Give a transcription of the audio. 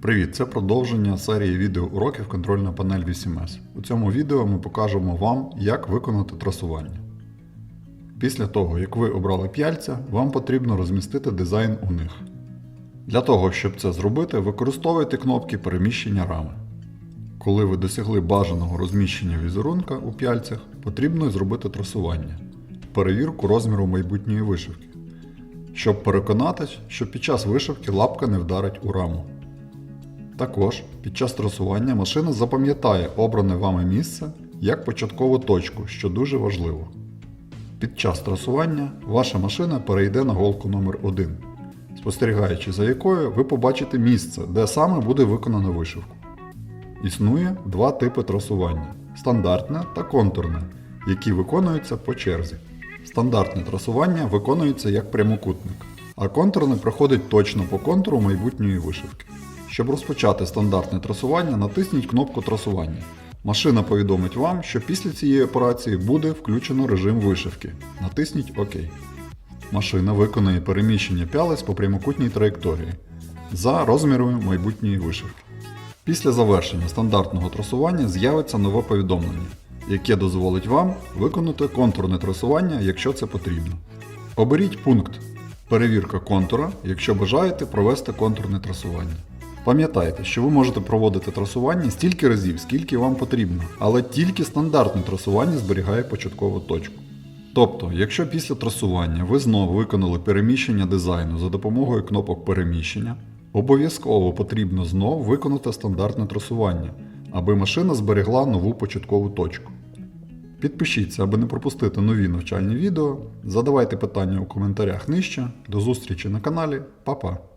Привіт! Це продовження серії відеоуроків контрольна панель 8С. У цьому відео ми покажемо вам, як виконати трасування. Після того, як ви обрали п'яльця, вам потрібно розмістити дизайн у них. Для того, щоб це зробити, використовуйте кнопки переміщення рами. Коли ви досягли бажаного розміщення візерунка у п'яльцях, потрібно зробити трасування, перевірку розміру майбутньої вишивки, щоб переконатись, що під час вишивки лапка не вдарить у раму. Також під час трасування машина запам'ятає обране вами місце як початкову точку, що дуже важливо. Під час трасування ваша машина перейде на голку номер 1 спостерігаючи за якою ви побачите місце, де саме буде виконано вишивку. Існує два типи трасування стандартне та контурне, які виконуються по черзі. Стандартне трасування виконується як прямокутник, а контурне проходить точно по контуру майбутньої вишивки. Щоб розпочати стандартне трасування, натисніть кнопку трасування. Машина повідомить вам, що після цієї операції буде включено режим вишивки. Натисніть ОК. Машина виконує переміщення пялець по прямокутній траєкторії за розмірами майбутньої вишивки. Після завершення стандартного трасування з'явиться нове повідомлення, яке дозволить вам виконати контурне трасування, якщо це потрібно. Оберіть пункт Перевірка контура, якщо бажаєте провести контурне трасування. Пам'ятайте, що ви можете проводити трасування стільки разів, скільки вам потрібно, але тільки стандартне трасування зберігає початкову точку. Тобто, якщо після трасування ви знову виконали переміщення дизайну за допомогою кнопок переміщення, обов'язково потрібно знову виконати стандартне трасування, аби машина зберегла нову початкову точку. Підпишіться, аби не пропустити нові навчальні відео. Задавайте питання у коментарях нижче. До зустрічі на каналі. Па-па!